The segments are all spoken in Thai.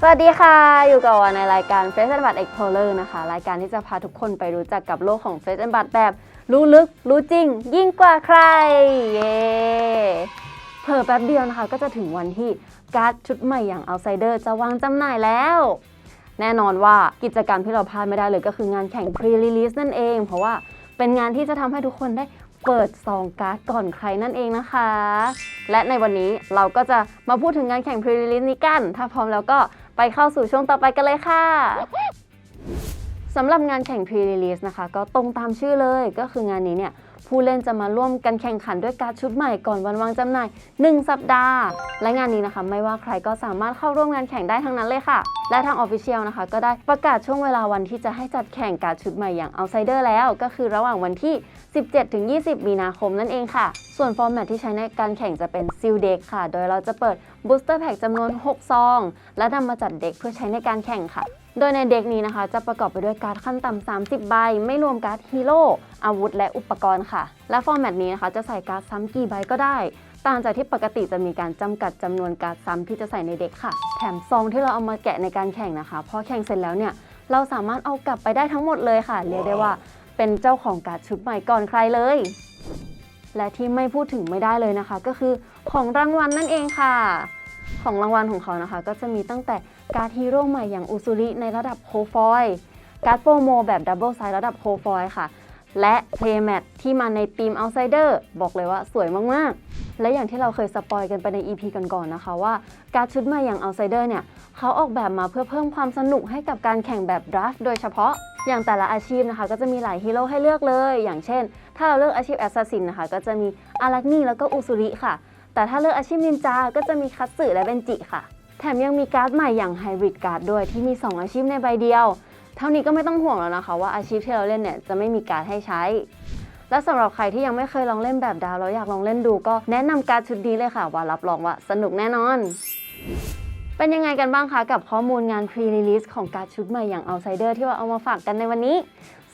สวัสดีค่ะ อยู่กับวันในรายการ f a c e and b u t Explorer นะคะ รายการที่จะพาทุกคนไปรู้จักกับโลกของ f a c e and b u t แบบ รู้ลึก รู้จริง ยิ่งกว่าใคร เย้เผลอแป๊บเดียวนะคะ ก็จะถึงวันที่การ์ดชุดใหม่อย่าง Outsider จะวางจำหน่ายแล้ว แน่นอนว่ากิจกรรมที่เราพลาดไม่ได้เลยก็คืองานแข่ง Pre-Release นั่นเอง เพราะว่าเป็นงานที่จะทำให้ทุกคนได้เปิดซองการ์ดก่อนใครนั่นเองนะคะ และในวันนี้เราก็จะมาพูดถึงงานแข่ง Pre-Release นี้กัน ถ้าพร้อมแล้วก็ ไปเข้าสู่ช่วงต่อไปกันเลยค่ะสำหรับงานแข่ง Pre-Release นะคะ ก็ตรงตามชื่อเลยก็คืองานนี้เนี่ยผู้เล่นจะมาร่วมกันแข่งขันด้วยการดชุดใหม่ก่อนวันวางจำหน่าย 1 สัปดาห์ และงานนี้นะคะ ไม่ว่าใครก็สามารถเข้าร่วมงานแข่งได้ทั้งนั้นเลยค่ะ และทาง Official นะคะ ก็ได้ประกาศช่วงเวลาวันที่จะให้จัดแข่งการดชุดใหม่อย่าง Outsider แล้ว ก็คือระหว่างวันที่ 17-20 มีนาคมนั่นเองค่ะ ส่วนฟอร์แมตที่ใช้ในการแข่งจะเป็นซิลเด็กค่ะ โดยเราจะเปิด Booster Pack จำนวน 6 ซอง และนำมาจัดเด็กเพื่อใช้ในการแข่งค่ะ โดยในเด็กนี้นะคะ จะประกอบไปด้วยการ์ดขั้นต่ำ 30 ใบ ไม่รวมการ์ดฮีโร่อาวุธ และอุปกรณ์ค่ะ และฟอร์แมตนี้นะคะจะใส่การ์ดซ้ำกี่ใบก็ได้ต่างจากที่ปกติจะมีการจำกัดจำนวนการ์ดซ้ำที่จะใส่ในเด็กค่ะ แถมซองที่เราเอามาแกะในการแข่งนะคะ พอแข่งเสร็จแล้วเนี่ย เราสามารถเอากลับไปได้ทั้งหมดเลยค่ะ เรียกได้ว่าเป็นเจ้าของการ์ดชุดใหม่ก่อนใครเลย และที่ไม่พูดถึงไม่ได้เลยนะคะ ก็คือของรางวัลนั่นเองค่ะ ของรางวัลของเขานะคะ ก็จะมีตั้งแต่การ์ดฮีโร่ใหม่อย่างอุซุริในระดับโคฟอยล์การ์ดโปรโมแบบดับเบิลไซส์ระดับโคฟอยล์ค่ะ และเพลย์แมทที่มาในทีม Outsider บอกเลยว่าสวยมาก ๆ และอย่างที่เราเคยสปอยกันไปใน EP ก่อนๆนะคะว่าการชุดใหม่อย่าง Outsider เนี่ยเขาออกแบบมาเพื่อเพิ่มความสนุกให้กับการแข่งแบบดราฟต์โดยเฉพาะ อย่างแต่ละอาชีพนะคะ ก็จะมีหลายฮีโร่ให้เลือกเลย อย่างเช่น ถ้าเราเลือกอาชีพแอสซัสซินนะคะ ก็จะมีอารักนีแล้วก็อุซุริค่ะ แต่ถ้าเลือกอาชีพนินจา ก็จะมีคัตสึและเบนจิค่ะ แถมยังมีการ์ดใหม่อย่างไฮบริดการ์ดด้วยที่มี 2 อาชีพในใบเดียว เท่านี้ก็ไม่ต้องห่วงแล้วนะคะ ว่าอาชีพที่เราเล่นเนี่ยจะไม่มีการ์ดให้ใช้ และสำหรับใครที่ยังไม่เคยลองเล่นแบบดาวแล้วอยากลองเล่นดู ก็แนะนำการ์ดชุดนี้เลยค่ะ ว่ารับรองว่าสนุกแน่นอน เป็นยังไงกันบ้างคะกับข้อมูลงาน Pre-Release ของการ์ดชุดใหม่อย่าง Outsider ที่ว่าเอามาฝากกันในวันนี้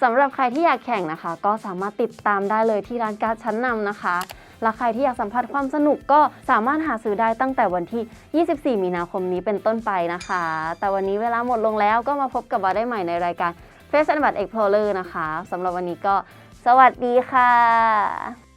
สำหรับใครที่อยากแข่งนะคะ ก็สามารถติดตามได้เลยที่ร้านการ์ดชั้นนำนะคะและใครที่อยากสัมผัสความสนุกก็สามารถหาซื้อได้ตั้งแต่วันที่ 24 มีนาคมนี้เป็นต้นไปนะคะ แต่วันนี้เวลาหมดลงแล้วก็มาพบกับวาได้ใหม่ในรายการ Face and Bud Explorer นะคะสำหรับวันนี้ก็สวัสดีค่ะ